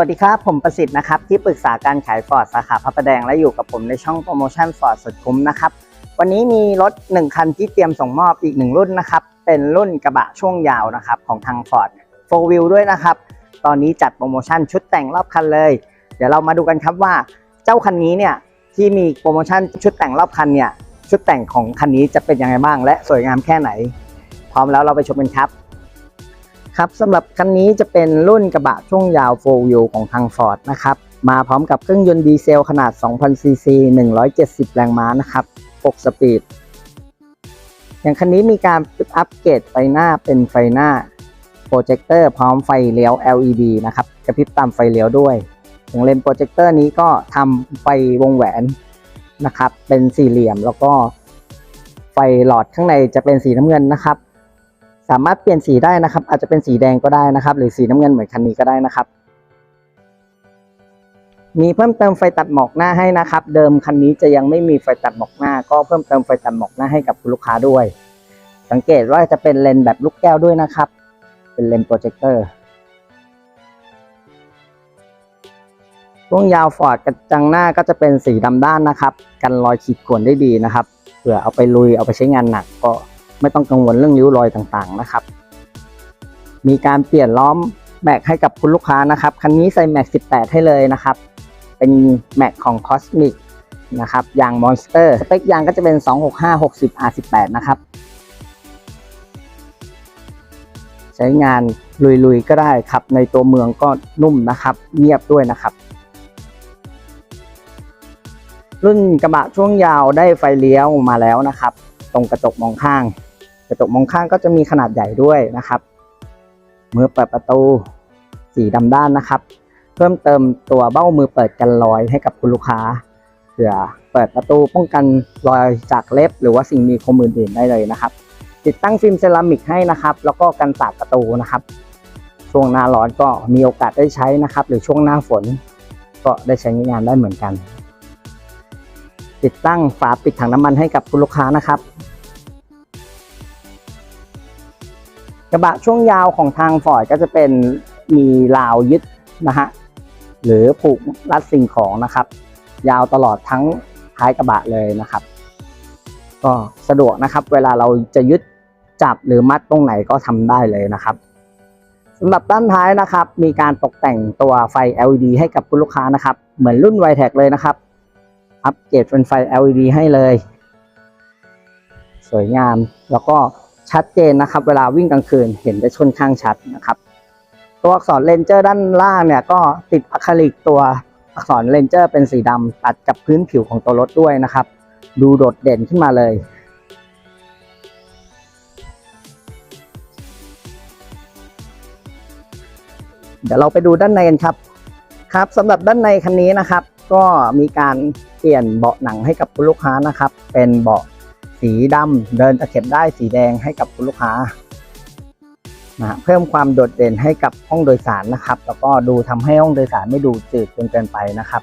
วัสดีครับ ผมประสิทธิ์นะครับ ที่ปรึกษาการขายฟอร์ดสาขาพระประแดงและอยู่กับผมในช่องโปรโมชั่นฟอร์ดสุดคุ้มนะครับ วันนี้มีรถ 1 คันที่เตรียมส่งมอบอีก 1 รุ่นนะครับ เป็นรุ่นกระบะช่วงยาวนะครับของทาง Ford 4 Wheel ด้วยนะครับ ตอนนี้จัดโปรโมชั่นชุดแต่งรอบคันเลย เดี๋ยวเรามาดูกันครับว่าเจ้าคันนี้เนี่ยที่มีโปรโมชั่นชุดแต่งรอบคันเนี่ยชุดแต่งของคันนี้จะเป็นยังไงบ้าง และสวยงามแค่ไหน พร้อมแล้วเราไปชมกันครับ ครับสำหรับคันนี้จะเป็นรุ่นกระบะช่วงยาว4 wheel ของทาง Ford นะครับมาพร้อมกับเครื่องยนต์ดีเซลขนาด 2,000ซีซี170 แรงม้านะครับ 6 สปีด อย่างคันนี้มีการอัปเกรดไฟหน้าเป็นไฟหน้าโปรเจคเตอร์พร้อมไฟเลี้ยว LED นะครับกระพริบตามไฟเลี้ยวด้วยอย่างเลนส์โปรเจคเตอร์นี้ก็ทำไฟวงแหวนนะครับ เป็นสี่เหลี่ยมแล้วก็ไฟหลอดข้างในจะเป็นสีน้ำเงินนะครับ สามารถเปลี่ยนสีได้นะครับ อาจจะเป็นสีแดงก็ได้นะครับ หรือสีน้ำเงินเหมือนคันนี้ก็ได้นะครับ มีเพิ่มเติมไฟตัดหมอกหน้าให้นะครับ เดิมคันนี้จะยังไม่มีไฟตัดหมอกหน้า ก็เพิ่มเติมไฟตัดหมอกหน้าให้กับคุณลูกค้าด้วย สังเกตว่าจะเป็นเลนส์แบบลูกแก้วด้วยนะครับ เป็นเลนส์โปรเจคเตอร์ช่วงยาวฟอร์ดกระจังหน้าก็จะเป็นสีดำด้านนะครับ กันรอยขีดข่วนได้ดีนะครับ เผื่อเอาไปลุยเอาไปใช้งานหนักก็ ไม่ต้องกังวลเรื่องริ้วรอยต่างๆนะครับ มีการเปลี่ยนล้อมแม็กให้กับคุณลูกค้านะครับ คันนี้ใส่แม็ก 18 ให้เลยนะครับ เป็นแม็กของ Cosmic นะครับ ยาง Monster สเปคยางก็จะเป็น 265 60 R18 นะครับ ใช้งานลุยๆ ก็ได้ครับ ในตัวเมืองก็นุ่มนะครับ เงียบด้วยนะครับ รุ่นกระบะช่วงยาวได้ไฟเลี้ยวมาแล้วนะครับ ตรงกระจกมองข้าง กระจกมองข้างก็จะมีขนาดใหญ่ด้วยนะครับมือเปิดประตูสีดำด้านนะครับ เพิ่มเติมตัวเบ้ามือเปิดกันรอยให้กับคุณลูกค้าเผื่อเปิดประตูป้องกันรอยจากเล็บ หรือว่าสิ่งมีคมอื่นๆได้เลยนะครับ ติดตั้งฟิล์มเซรามิกให้นะครับ แล้วก็กันสาดประตูนะครับ ช่วงหน้าร้อนก็มีโอกาสได้ใช้นะครับ หรือช่วงหน้าฝนก็ได้ใช้งานได้เหมือนกัน ติดตั้งฝาปิดถังน้ำมันให้กับคุณลูกค้านะครับ กระบะช่วงยาวของทางฟอร์ดก็จะเป็นมีราวยึดนะฮะหรือผูกรัดสิ่งของนะครับ ยาวตลอดทั้งท้ายกระบะเลยนะครับ ก็สะดวกนะครับ เวลาเราจะยึดจับหรือมัดตรงไหนก็ทำได้เลยนะครับสำหรับด้านท้ายนะครับ มีการตกแต่งตัวไฟ LED ให้กับคุณลูกค้านะครับ เหมือนรุ่น y t e c เลยนะครับ อัปเกรดเป็นไฟ LED ให้เลย สวยงาม แล้วก็ชัดเจนนะครับ เวลาวิ่งกลางคืนเห็นได้ค่อนข้างชัดนะครับ ตัวอักษรเลนเจอร์ด้านล่างเนี่ยก็ติดอะคริลิกตัวอักษรเลนเจอร์เป็นสีดำตัดกับพื้นผิวของตัวรถด้วยนะครับ ดูโดดเด่นขึ้นมาเลยเดี๋ยวเราไปดูด้านในกันครับ ครับสำหรับด้านในคันนี้นะครับ ก็มีการ ปลี่ยนเบาะหนังให้กับคุณลูกค้านะครับ เป็นเบาะสีดำเดินตะเข็บได้สีแดงให้กับคุณลูกค้านะเพิ่มความโดดเด่นให้กับห้องโดยสารนะครับ แล้วก็ดูทำให้ห้องโดยสารไม่ดูจืดจนเกินไปนะครับ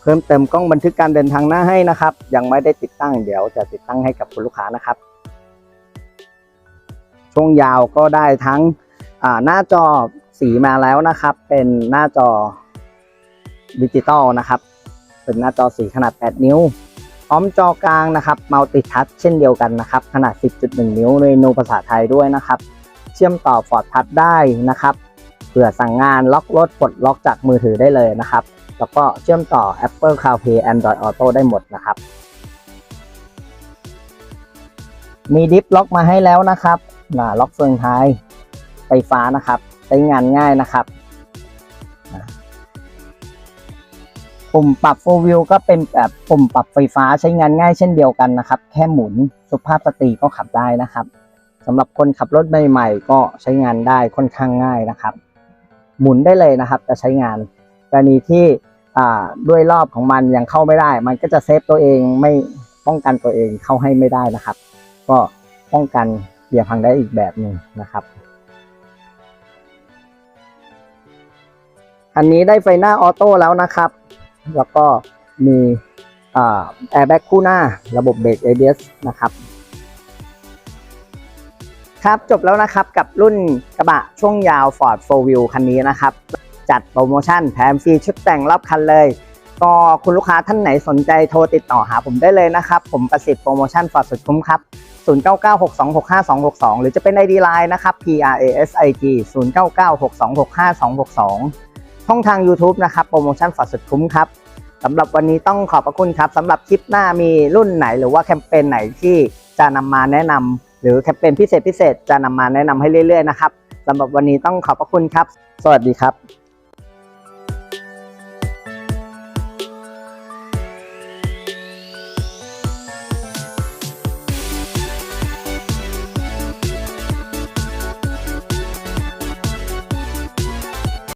เพิ่มเติมกล้องบันทึกการเดินทางหน้าให้นะครับ ยังไม่ได้ติดตั้งเดี๋ยวจะติดตั้งให้กับคุณลูกค้านะครับ ช่วงยาวก็ได้ทั้ง หน้าจอสีมาแล้วนะครับ เป็นหน้าจอดิจิตอลนะครับ เป็นหน้าจอสีขนาด 8 นิ้วพร้อมจอกลางนะครับมัลติทัชเช่นเดียวกันนะครับ ขนาด 10.1 นิ้วในเมนูภาษาไทยด้วยนะครับ เชื่อมต่อฟอร์ดทัชได้นะครับเผื่อสั่งงานล็อกรถปลดล็อกจากมือถือได้เลยนะครับ แล้วก็เชื่อมต่อ Apple CarPlay Android Auto ได้หมดนะครับ มีดิฟล็อกมาให้แล้วนะครับล็อกเฟืองท้าย ไฟฟ้านะครับใช้งานง่ายนะครับปุ่มปรับ4 wheel ก็เป็นแบบปุ่มปรับไฟฟ้าใช้งานง่ายเช่นเดียวกันนะครับ แค่หมุนสุภาพสตรีก็ขับได้นะครับสำหรับคนขับรถใหม่ๆก็ใช้งานได้ค่อนข้างง่ายนะครับ หมุนได้เลยนะครับ จะใช้งานกรณีที่ด้วยรอบของมันยังเข้าไม่ได้ มันก็จะเซฟตัวเองไม่ป้องกันตัวเองเข้าให้ไม่ได้นะครับ ก็ป้องกันเหยียบพังได้อีกแบบหนึ่งนะครับ อันนี้ได้ไฟหน้าออโต้แล้วนะครับ แล้วก็มีแอร์แบ็กคู่หน้าระบบเบรก ABS นะครับ ครับจบแล้วนะครับกับรุ่นกระบะช่วงยาว Ford 4 Wheel คันนี้นะครับ จัดโปรโมชั่นแถมฟรีชุดแต่งรอบคันเลย ก็คุณลูกค้าท่านไหนสนใจโทรติดต่อหาผมได้เลยนะครับ ผมประสิทธิ์โปรโมชั่น Ford สุดคุ้มครับ 0996265262 หรือจะเป็น ID Line นะครับ PRASIG 0996265262 ช่องทาง YouTube นะครับโปรโมชั่นฝาดสุดคุ้มครับสำหรับวันนี้ต้องขอบพระคุณครับสำหรับคลิปหน้ามีรุ่นไหนหรือว่าแคมเปญไหนที่จะนำมาแนะนำหรือแคมเปญพิเศษพิเศษจะนำมาแนะนำให้เรื่อยๆนะครับสำหรับวันนี้ต้องขอบพระคุณครับ สวัสดีครับ